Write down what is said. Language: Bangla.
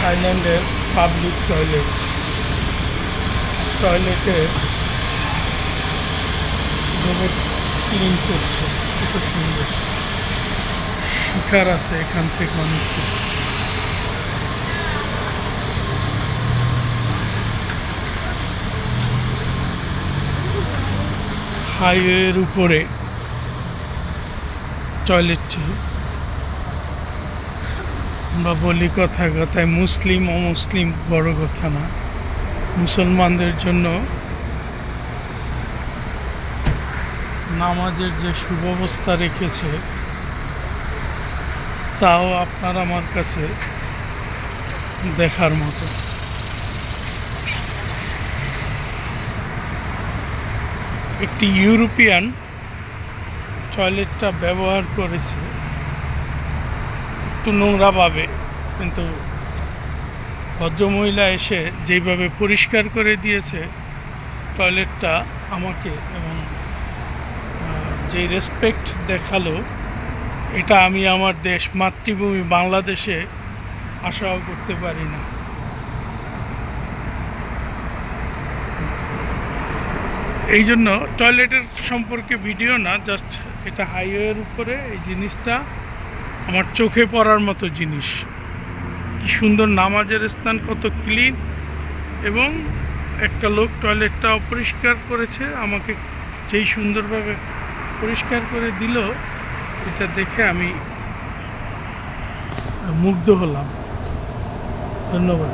থাইল্যান্ডের পাবলিক টয়লেট টয়লেটে রোবট ক্লিন করছে। কত সুন্দর। শিকার আছে এখান থেকে অনেক কিছু। হাইওয়ের উপরে টয়লেটটি আমরা বলি কথা কথায়, মুসলিম অমুসলিম বড় কথা না। মুসলমানদের জন্য নামাজের যে সুব্যবস্থা রেখেছে, তাও আপনার আমার কাছে দেখার মতো। একটি ইউরোপিয়ান টয়লেটটা ব্যবহার করেছে। একটু নোংরা পাবে। কিন্তু ভদ্রমহিলা এসে যেইভাবে পরিষ্কার করে দিয়েছে টয়লেটটা আমাকে এবং যেই রেসপেক্ট দেখাল, এটা আমি আমার দেশ মাতৃভূমি বাংলাদেশে আশাও করতে পারি না। এই জন্য টয়লেটের সম্পর্কে ভিডিও না জাস্ট এটা হাইওয়ের উপরে এই জিনিসটা আমার চোখে পড়ার মতো জিনিস। কি সুন্দর নামাজের স্থান, কত ক্লিন এবং একটা লোক টয়লেটটা অপরিষ্কার করেছে, আমাকে যেই সুন্দরভাবে পরিষ্কার করে দিল, এটা দেখে আমি মুগ্ধ হলাম। ধন্যবাদ।